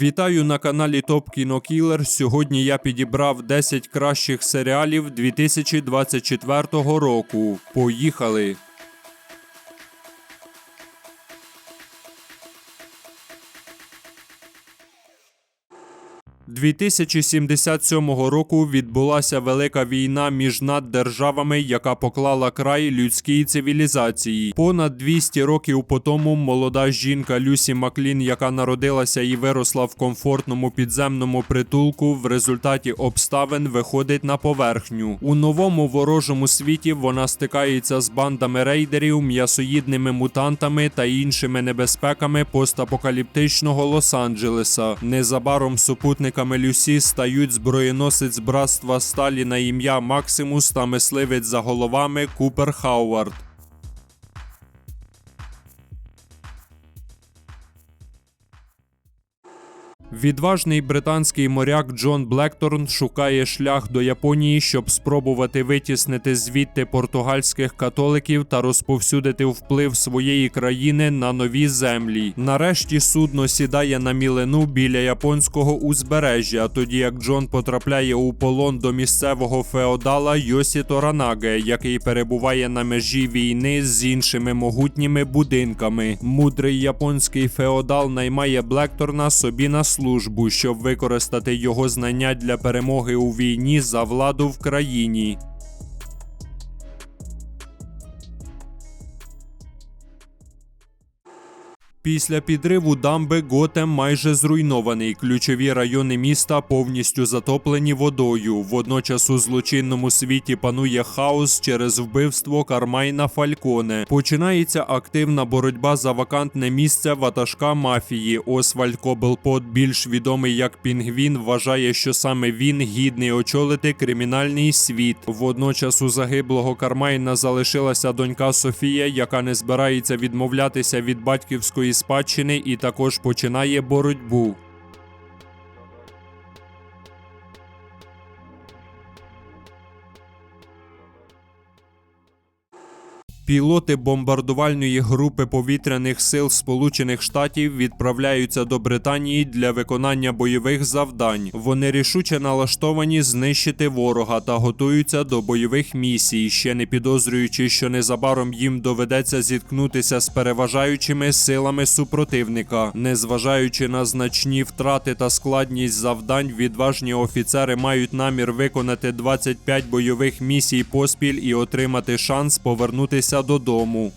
Вітаю на каналі Топ Кінокілер. Сьогодні я підібрав 10 кращих серіалів 2024 року. Поїхали! 2077 року відбулася велика війна між наддержавами, яка поклала край людській цивілізації. Понад 200 років по тому молода жінка Люсі Маклін, яка народилася і виросла в комфортному підземному притулку, в результаті обставин виходить на поверхню. У новому ворожому світі вона стикається з бандами рейдерів, м'ясоїдними мутантами та іншими небезпеками постапокаліптичного Лос-Анджелеса. Незабаром супутниками Люсі стають зброєносець братства Сталі на ім'я Максимус та мисливець за головами Купер Хауард. Відважний британський моряк Джон Блекторн шукає шлях до Японії, щоб спробувати витіснити звідти португальських католиків та розповсюдити вплив своєї країни на нові землі. Нарешті судно сідає на мілину біля японського узбережжя, тоді як Джон потрапляє у полон до місцевого феодала Йосі Торанаге, який перебуває на межі війни з іншими могутніми будинками. Мудрий японський феодал наймає Блекторна собі на службу, щоб використати його знання для перемоги у війні за владу в країні. Після підриву дамби Готем майже зруйнований. Ключові райони міста повністю затоплені водою. Водночас у злочинному світі панує хаос через вбивство Кармайна Фальконе. Починається активна боротьба за вакантне місце ватажка мафії. Освальд Кобелпот, більш відомий як Пінгвін, вважає, що саме він гідний очолити кримінальний світ. Водночас у загиблого Кармайна залишилася донька Софія, яка не збирається відмовлятися від батьківської спадщини і також починає боротьбу. Пілоти бомбардувальної групи повітряних сил Сполучених Штатів відправляються до Британії для виконання бойових завдань. Вони рішуче налаштовані знищити ворога та готуються до бойових місій, ще не підозрюючи, що незабаром їм доведеться зіткнутися з переважаючими силами супротивника. Незважаючи на значні втрати та складність завдань, відважні офіцери мають намір виконати 25 бойових місій поспіль і отримати шанс повернутися Teododomo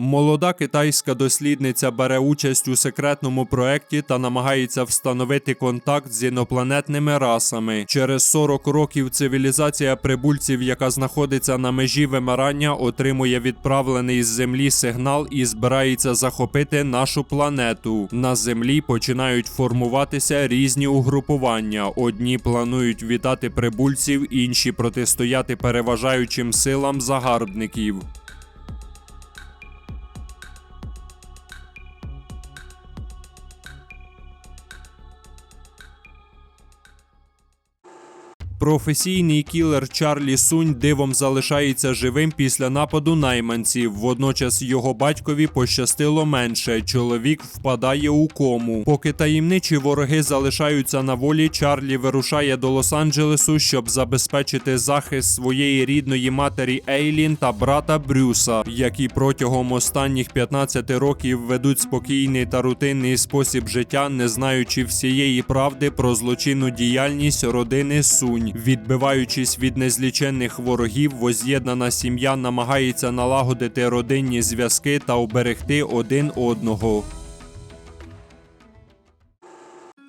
Молода китайська дослідниця бере участь у секретному проекті та намагається встановити контакт з інопланетними расами. Через 40 років цивілізація прибульців, яка знаходиться на межі вимирання, отримує відправлений з землі сигнал і збирається захопити нашу планету. На землі починають формуватися різні угрупування. Одні планують вітати прибульців, інші протистояти переважаючим силам загарбників. Професійний кілер Чарлі Сунь дивом залишається живим після нападу найманців. Водночас його батькові пощастило менше. Чоловік впадає у кому. Поки таємничі вороги залишаються на волі, Чарлі вирушає до Лос-Анджелесу, щоб забезпечити захист своєї рідної матері Ейлін та брата Брюса, які протягом останніх 15 років ведуть спокійний та рутинний спосіб життя, не знаючи всієї правди про злочинну діяльність родини Сунь. Відбиваючись від незліченних ворогів, воз'єднана сім'я намагається налагодити родинні зв'язки та оберегти один одного.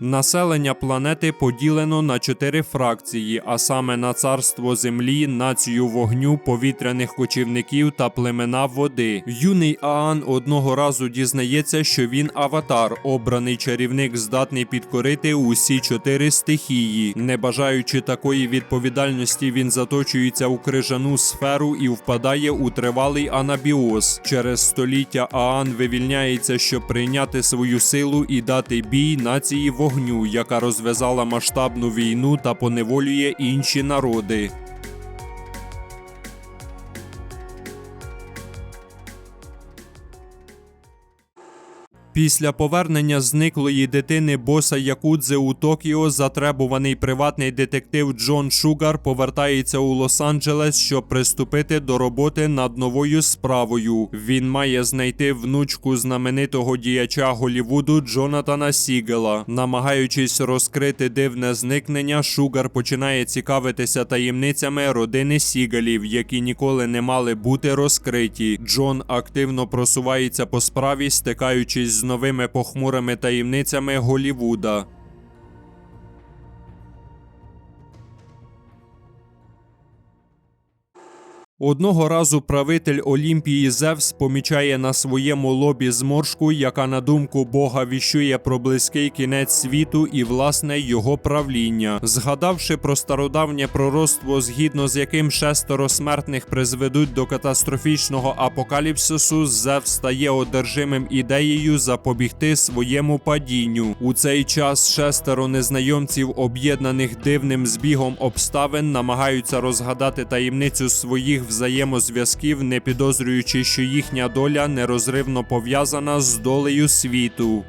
Населення планети поділено на чотири фракції, а саме на царство землі, націю вогню, повітряних кочівників та племена води. Юний Аан одного разу дізнається, що він аватар, обраний чарівник, здатний підкорити усі чотири стихії. Не бажаючи такої відповідальності, він заточується у крижану сферу і впадає у тривалий анабіоз. Через століття Аан вивільняється, щоб прийняти свою силу і дати бій нації вогню вогню, яка розв'язала масштабну війну та поневолює інші народи. Після повернення зниклої дитини боса Якудзи у Токіо затребуваний приватний детектив Джон Шугар повертається у Лос-Анджелес, щоб приступити до роботи над новою справою. Він має знайти внучку знаменитого діяча Голівуду Джонатана Сігела. Намагаючись розкрити дивне зникнення, Шугар починає цікавитися таємницями родини Сігелів, які ніколи не мали бути розкриті. Джон активно просувається по справі, стикаючись з новими похмурими таємницями Голівуда. Одного разу правитель Олімпії Зевс помічає на своєму лобі зморшку, яка на думку Бога віщує про близький кінець світу і власне його правління. Згадавши про стародавнє пророцтво, згідно з яким шестеро смертних призведуть до катастрофічного апокаліпсису, Зевс стає одержимим ідеєю запобігти своєму падінню. У цей час шестеро незнайомців, об'єднаних дивним збігом обставин, намагаються розгадати таємницю своїх взаємозв'язків, не підозрюючи, що їхня доля нерозривно пов'язана з долею світу.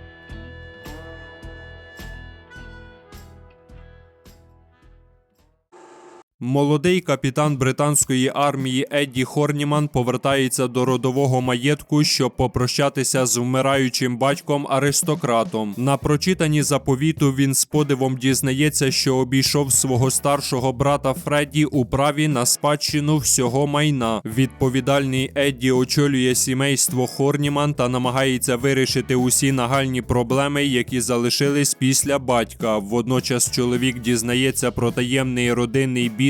Молодий капітан британської армії Едді Хорніман повертається до родового маєтку, щоб попрощатися з вмираючим батьком аристократом. На прочитанні заповіту він з подивом дізнається, що обійшов свого старшого брата Фредді у праві на спадщину всього майна. Відповідальний Едді очолює сімейство Хорніман та намагається вирішити усі нагальні проблеми, які залишились після батька. Водночас чоловік дізнається про таємний родинний бізнес,